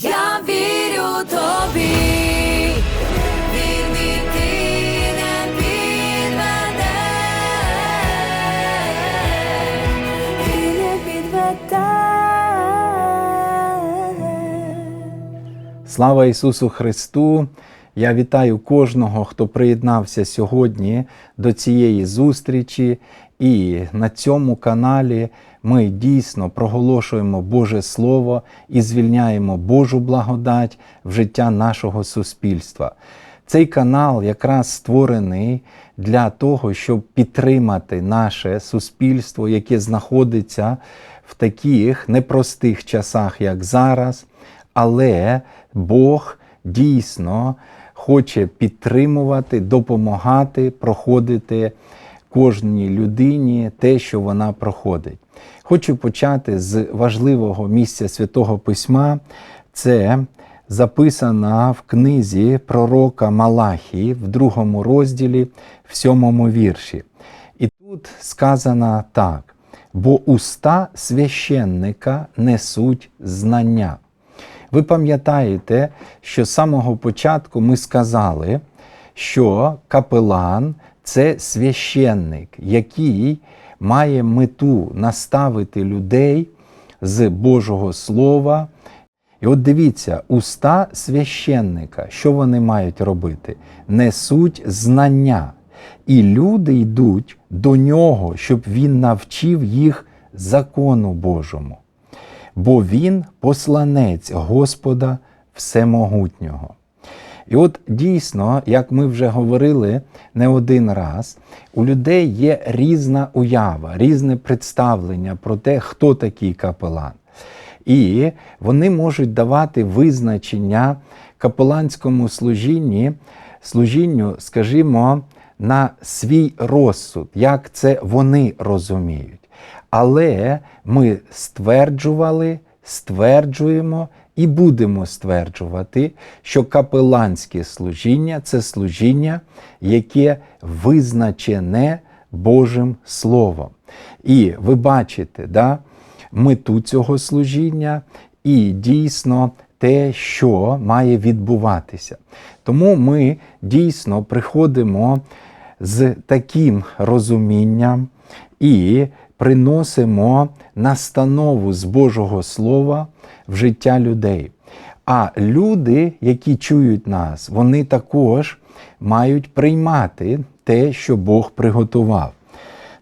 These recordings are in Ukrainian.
Я вірю тобі. Слава Ісусу Христу! Я вітаю кожного, хто приєднався сьогодні до цієї зустрічі. І на цьому каналі ми дійсно проголошуємо Боже Слово і звільняємо Божу благодать в життя нашого суспільства. Цей канал якраз створений для того, щоб підтримати наше суспільство, яке знаходиться в таких непростих часах, як зараз. Але Бог дійсно хоче підтримувати, допомагати, проходити кожній людині те, що вона проходить. Хочу почати з важливого місця Святого Письма. Це записано в книзі пророка Малахії в другому розділі, в сьомому вірші. І тут сказано так: бо уста священника несуть знання. Ви пам'ятаєте, що з самого початку ми сказали, що капелан це священник, який має мету наставити людей з Божого Слова. І от дивіться, уста священника, що вони мають робити? Несуть знання. І люди йдуть до нього, щоб він навчив їх закону Божому бо він посланець Господа Всемогутнього. І от дійсно, як ми вже говорили не один раз, у людей є різна уява, різне представлення про те, хто такий капелан. І вони можуть давати визначення капеланському служінні, служінню, скажімо, на свій розсуд, як це вони розуміють. Але ми стверджували, стверджуємо і будемо стверджувати, що капеланське служіння це служіння, яке визначене Божим Словом. І ви бачите да, мету цього служіння і дійсно те, що має відбуватися. Тому ми дійсно приходимо з таким розумінням і приносимо настанову з Божого Слова в життя людей. А люди, які чують нас, вони також мають приймати те, що Бог приготував.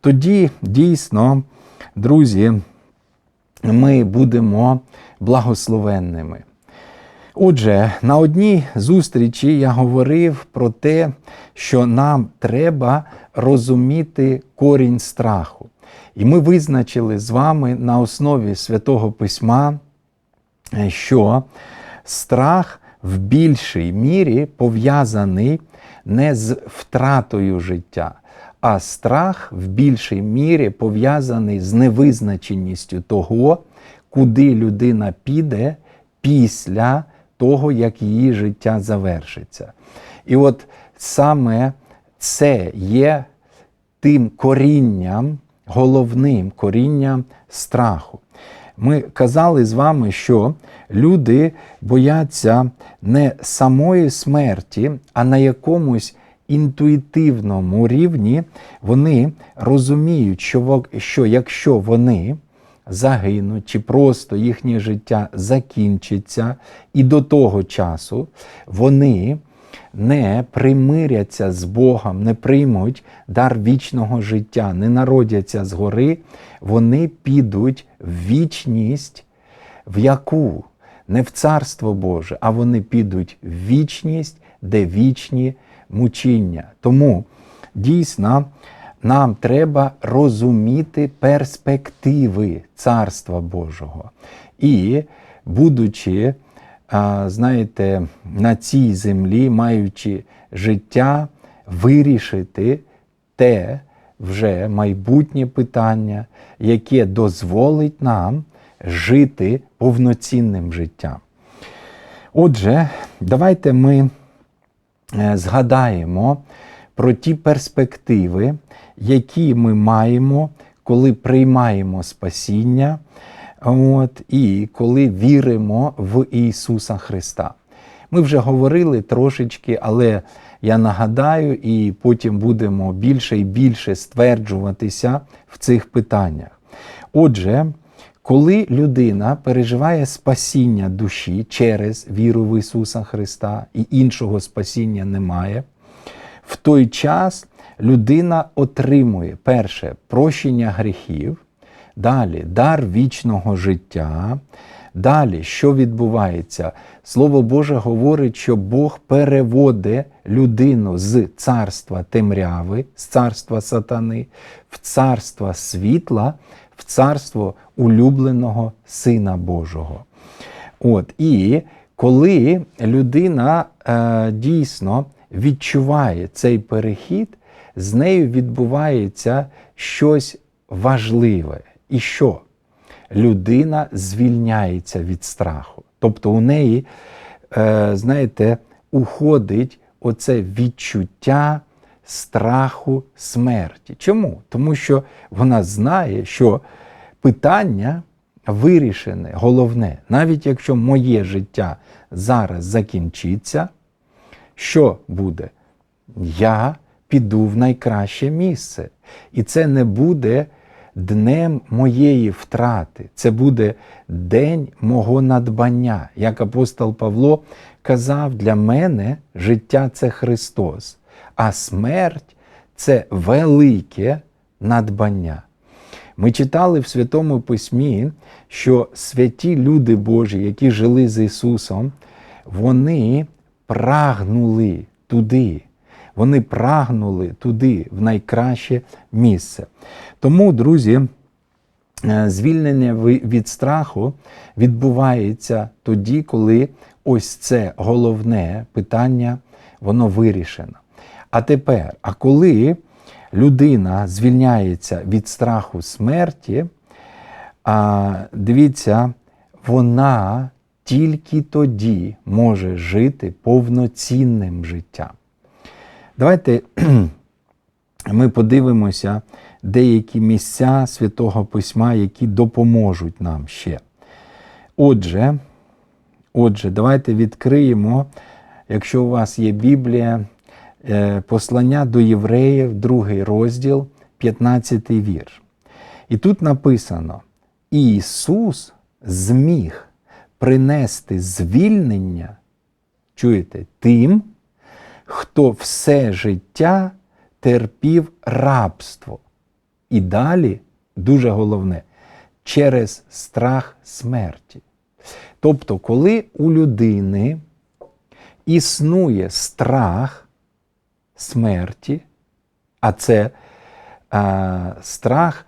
Тоді дійсно, друзі, ми будемо благословенними. Отже, на одній зустрічі я говорив про те, що нам треба розуміти корінь страху. І ми визначили з вами на основі Святого Письма, що страх в більшій мірі пов'язаний не з втратою життя, а страх в більшій мірі пов'язаний з невизначеністю того, куди людина піде після того, як її життя завершиться. І от саме це є тим корінням, головним корінням страху. Ми казали з вами, що люди бояться не самої смерті, а на якомусь інтуїтивному рівні вони розуміють, що, що якщо вони загинуть, чи просто їхнє життя закінчиться, і до того часу вони не примиряться з Богом, не приймуть дар вічного життя, не народяться згори, вони підуть в вічність, в яку? Не в Царство Боже, а вони підуть в вічність, де вічні мучіння. Тому дійсно нам треба розуміти перспективи Царства Божого. І, будучи, знаєте, на цій землі, маючи життя, вирішити те вже майбутнє питання, яке дозволить нам жити повноцінним життям. Отже, давайте ми е, згадаємо про ті перспективи, які ми маємо, коли приймаємо спасіння От, і коли віримо в Ісуса Христа. Ми вже говорили трошечки, але я нагадаю, і потім будемо більше і більше стверджуватися в цих питаннях. Отже, коли людина переживає спасіння душі через віру в Ісуса Христа і іншого спасіння немає, в той час людина отримує перше прощення гріхів, далі дар вічного життя. Далі, що відбувається? Слово Боже говорить, що Бог переводить людину з царства темряви, з царства сатани, в царство світла, в царство улюбленого Сина Божого. От, І коли людина е, дійсно відчуває цей перехід, з нею відбувається щось важливе. І що? Людина звільняється від страху. Тобто у неї, е, знаєте, уходить оце відчуття страху смерті. Чому? Тому що вона знає, що питання вирішене, головне, навіть якщо моє життя зараз закінчиться, що буде? Я піду в найкраще місце. І це не буде днем моєї втрати, це буде день мого надбання. Як апостол Павло казав, для мене життя це Христос, а смерть це велике надбання. Ми читали в Святому Письмі, що святі люди Божі, які жили з Ісусом, вони прагнули туди. Вони прагнули туди, в найкраще місце. Тому, друзі, е, звільнення від страху відбувається тоді, коли ось це головне питання, воно вирішено. А тепер, а коли людина звільняється від страху смерті, а, дивіться, вона тільки тоді може жити повноцінним життям. Давайте ми подивимося деякі місця Святого Письма, які допоможуть нам ще. Отже, отже, давайте відкриємо, якщо у вас є Біблія, е, послання до євреїв, другий розділ, 15 вірш. І тут написано: Ісус зміг принести звільнення, чуєте, тим, хто все життя терпів рабство. І далі, дуже головне, через страх смерті. Тобто, коли у людини існує страх смерті, а це а, страх,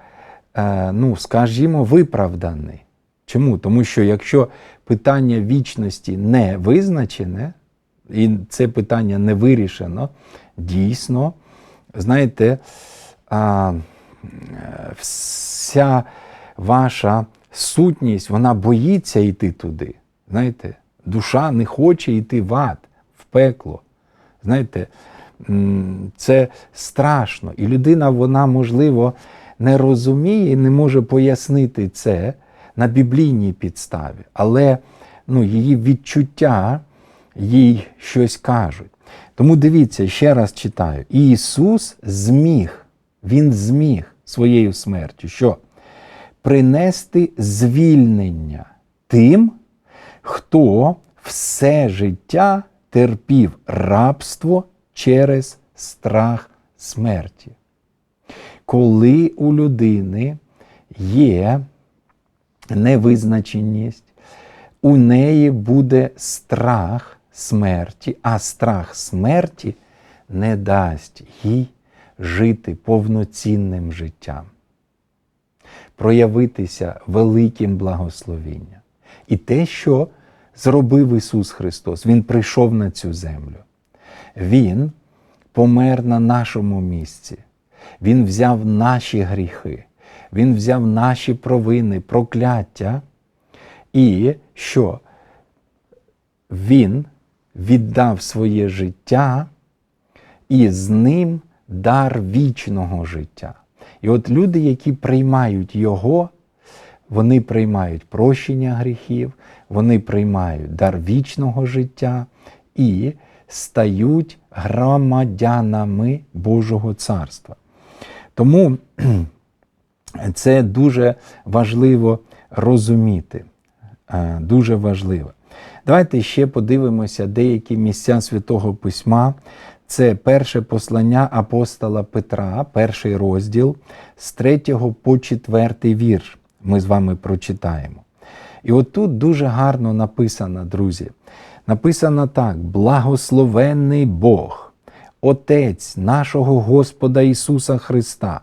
а, ну, скажімо, виправданий. Чому? Тому що якщо питання вічності не визначене, і це питання не вирішено, дійсно, знаєте, а, вся ваша сутність, вона боїться йти туди. Знаєте, душа не хоче йти в ад, в пекло. Знаєте, це страшно. І людина, вона, можливо, не розуміє і не може пояснити це на біблійній підставі, але ну, її відчуття їй щось кажуть. Тому дивіться, ще раз читаю: Ісус зміг, Він зміг своєю смертю, що принести звільнення тим, хто все життя терпів рабство через страх смерті. Коли у людини є невизначеність, у неї буде страх смерті, а страх смерті не дасть їй жити повноцінним життям, проявитися великим благословінням. І те, що зробив Ісус Христос, Він прийшов на цю землю. Він помер на нашому місці. Він взяв наші гріхи, Він взяв наші провини, прокляття. І що Він віддав своє життя і з ним дар вічного життя. І от люди, які приймають Його, вони приймають прощення гріхів, вони приймають дар вічного життя і стають громадянами Божого Царства. Тому це дуже важливо розуміти. Е, Дуже важливо. Давайте ще подивимося деякі місця Святого Письма. Це перше послання апостола Петра, перший розділ з 3 по 4 вірш. Ми з вами прочитаємо. І отут дуже гарно написано, друзі. Написано так: благословенний Бог, Отець нашого Господа Ісуса Христа,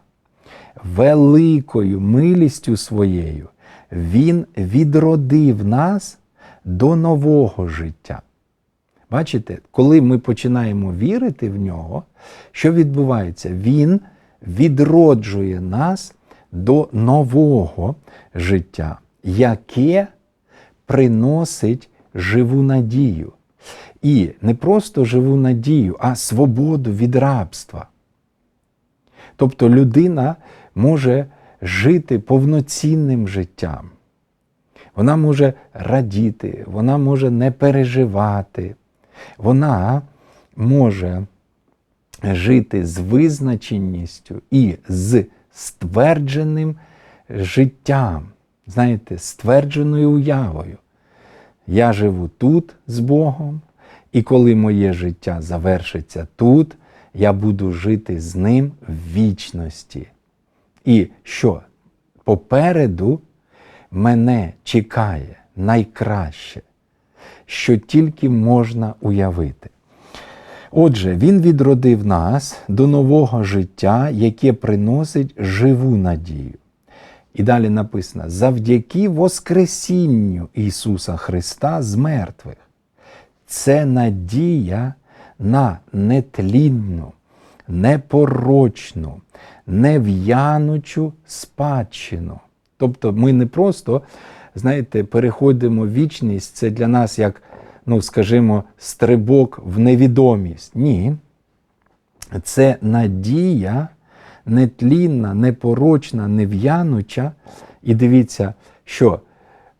великою милістю своєю Він відродив нас до нового життя. Бачите, коли ми починаємо вірити в нього, що відбувається? Він відроджує нас до нового життя, яке приносить живу надію. І не просто живу надію, а свободу від рабства. Тобто людина може жити повноцінним життям. Вона може радіти, вона може не переживати, вона може жити з визначеністю і з ствердженим життям, знаєте, ствердженою уявою. Я живу тут з Богом, і коли моє життя завершиться тут, я буду жити з Ним в вічності. І що? Попереду мене чекає найкраще, що тільки можна уявити. Отже, Він відродив нас до нового життя, яке приносить живу надію. І далі написано: завдяки Воскресінню Ісуса Христа з мертвих. Це надія на нетлінну, непорочну, нев'янучу спадщину. Тобто ми не просто, знаєте, переходимо в вічність, це для нас як, ну, скажімо, стрибок в невідомість. Ні. Це надія нетлінна, непорочна, нев'януча. І дивіться, що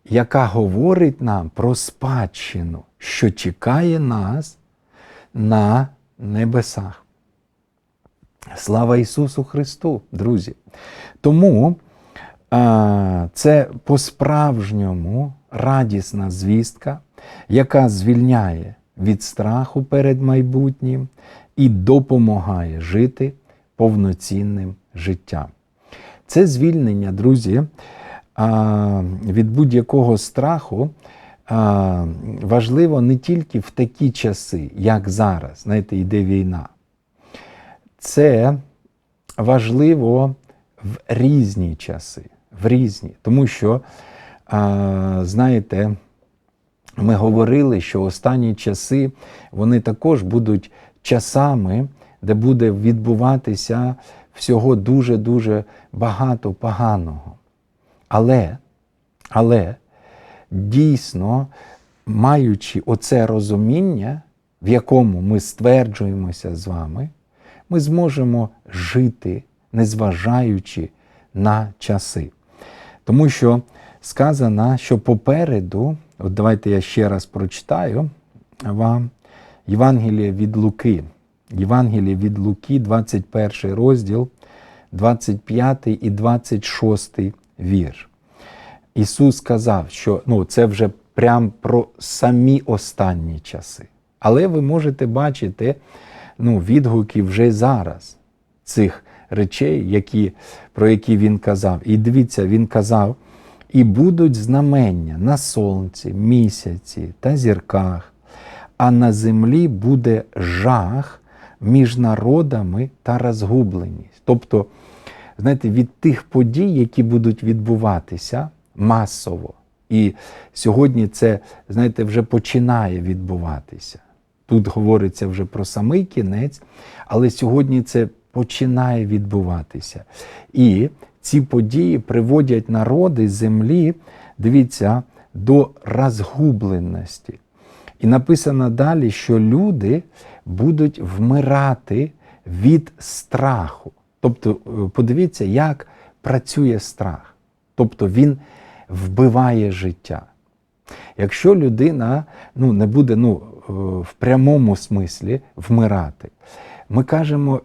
яка говорить нам про спадщину, що чекає нас на небесах. Слава Ісусу Христу, друзі! Тому це по-справжньому радісна звістка, яка звільняє від страху перед майбутнім і допомагає жити повноцінним життям. Це звільнення, друзі, від будь-якого страху важливо не тільки в такі часи, як зараз, знаєте, йде війна. Це важливо в різні часи, в різні. Тому що, знаєте, ми говорили, що останні часи вони також будуть часами, де буде відбуватися всього дуже-дуже багато поганого. Але, але дійсно, маючи оце розуміння, в якому ми стверджуємося з вами, ми зможемо жити, незважаючи на часи. Тому що сказано, що попереду, от давайте я ще раз прочитаю вам Євангеліє від Луки. Євангеліє від Луки, 21 розділ, 25 і 26 вірш. Ісус сказав, що ну, це вже прям про самі останні часи. Але ви можете бачити ну, відгуки вже зараз цих речей, які, про які він казав. І дивіться, він казав: і будуть знамення на сонці, місяці та зірках, а на землі буде жах між народами та розгубленість. Тобто, знаєте, від тих подій, які будуть відбуватися масово. І сьогодні це, знаєте, вже починає відбуватися. Тут говориться вже про самий кінець, але сьогодні це починає відбуватися. І ці події приводять народи землі, дивіться, до розгубленості. І написано далі, що люди будуть вмирати від страху. Тобто, е, подивіться, як працює страх. Тобто він вбиває життя. Якщо людина ну, не буде ну, е, в прямому смислі вмирати, ми кажемо,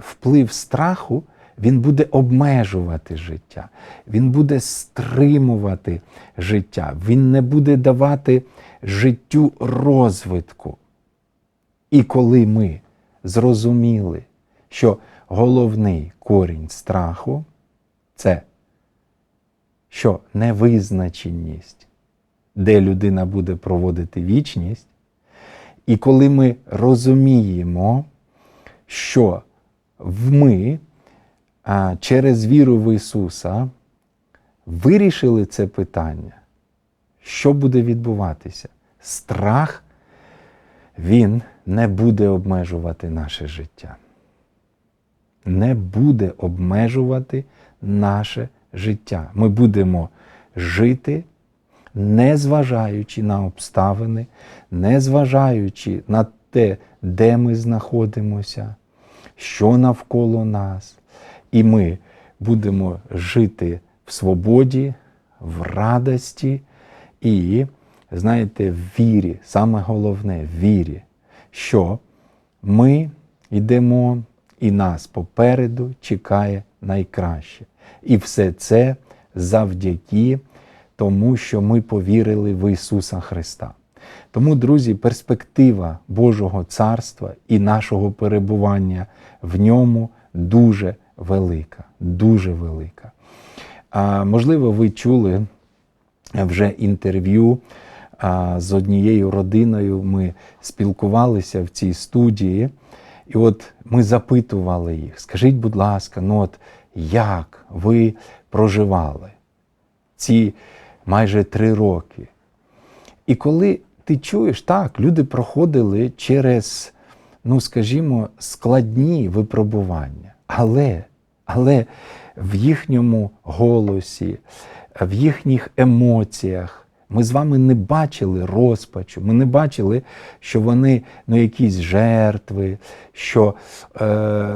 вплив страху він буде обмежувати життя, він буде стримувати життя, він не буде давати життю розвитку. І коли ми зрозуміли, що головний корінь страху це що невизначеність, де людина буде проводити вічність, і коли ми розуміємо, що ми через віру в Ісуса вирішили це питання, що буде відбуватися? Страх, він не буде обмежувати наше життя. Не буде обмежувати наше життя. Ми будемо жити, не зважаючи на обставини, не зважаючи на те, де ми знаходимося, що навколо нас. І ми будемо жити в свободі, в радості і, знаєте, в вірі, саме головне, в вірі, що ми йдемо і нас попереду чекає найкраще. І все це завдяки тому, що ми повірили в Ісуса Христа. Тому, друзі, перспектива Божого Царства і нашого перебування в ньому дуже велика, дуже велика. А, можливо, ви чули вже інтерв'ю а, з однією родиною. Ми спілкувалися в цій студії, і от ми запитували їх: скажіть, будь ласка, ну от як ви проживали ці майже три роки? І коли ти чуєш, так, люди проходили через, ну скажімо, складні випробування, але, але в їхньому голосі, в їхніх емоціях ми з вами не бачили розпачу, ми не бачили, що вони ну, якісь жертви, що е,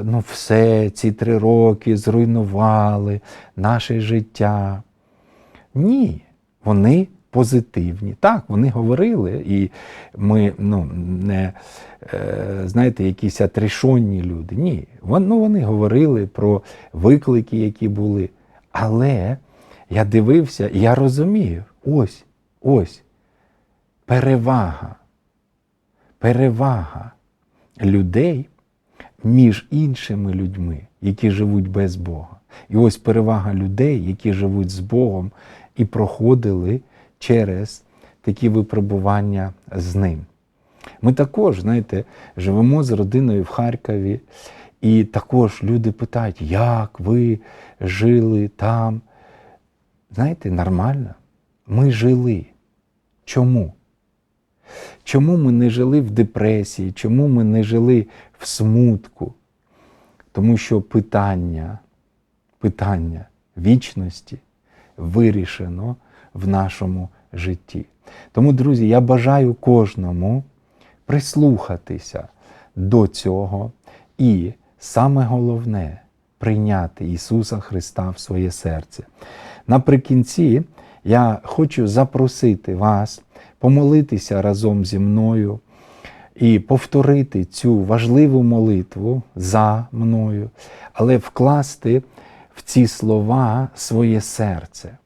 ну, все ці три роки зруйнували наше життя. Ні, вони позитивні. Так, вони говорили, і ми ну, не е, знаєте, якісь атрішонні люди. Ні, ну, вони говорили про виклики, які були. Але я дивився я розумів, ось, ось перевага, перевага людей між іншими людьми, які живуть без Бога. І ось перевага людей, які живуть з Богом і проходили через такі випробування з ним. Ми також, знаєте, живемо з родиною в Харкові, і також люди питають, як ви жили там. Знаєте, нормально. Ми жили. Чому? Чому ми не жили в депресії? Чому ми не жили в смутку? Тому що питання, питання вічності вирішено в нашому житті. Тому, друзі, я бажаю кожному прислухатися до цього і саме головне прийняти Ісуса Христа в своє серце. Наприкінці я хочу запросити вас помолитися разом зі мною і повторити цю важливу молитву за мною, але вкласти в ці слова своє серце.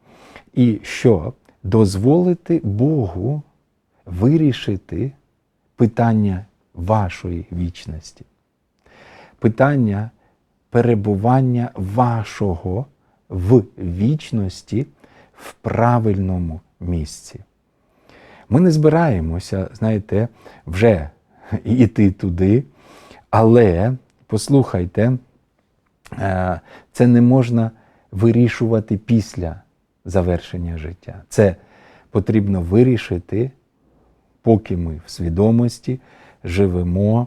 І що дозволити Богу вирішити питання вашої вічності, питання перебування вашого в вічності в правильному місці. Ми не збираємося, знаєте, вже йти туди, але послухайте, е, це не можна вирішувати після завершення життя. Це потрібно вирішити, поки ми в свідомості живемо,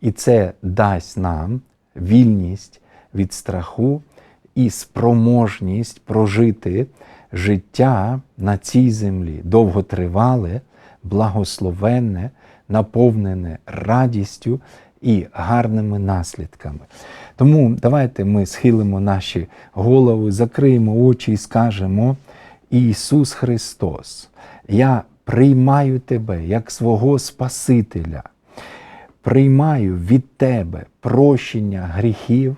і це дасть нам вільність від страху і спроможність прожити життя на цій землі довготривале, благословенне, наповнене радістю і гарними наслідками. Тому давайте ми схилимо наші голови, закриємо очі і скажемо Ісус Христос, я приймаю Тебе як свого Спасителя, приймаю від Тебе прощення гріхів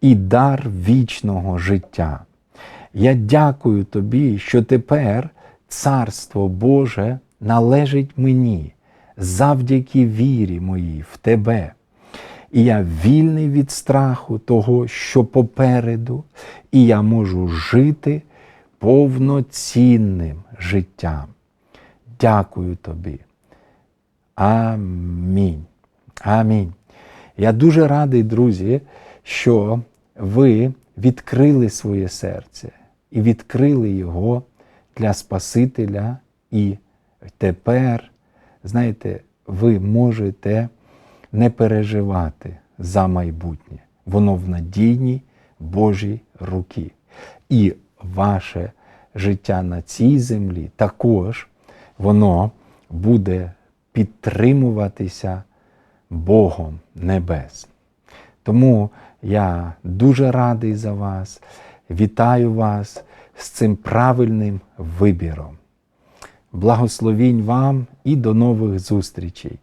і дар вічного життя. Я дякую Тобі, що тепер Царство Боже належить мені завдяки вірі моїй в Тебе. І я вільний від страху того, що попереду, і я можу жити повноцінним життям. Дякую тобі. Амінь. Амінь. Я дуже радий, друзі, що ви відкрили своє серце і відкрили його для Спасителя. І тепер, знаєте, ви можете не переживати за майбутнє. Воно в надійній Божій руки. І ваше життя на цій землі також воно буде підтримуватися Богом Небес. Тому я дуже радий за вас, вітаю вас з цим правильним вибіром. Благословінь вам і до нових зустрічей.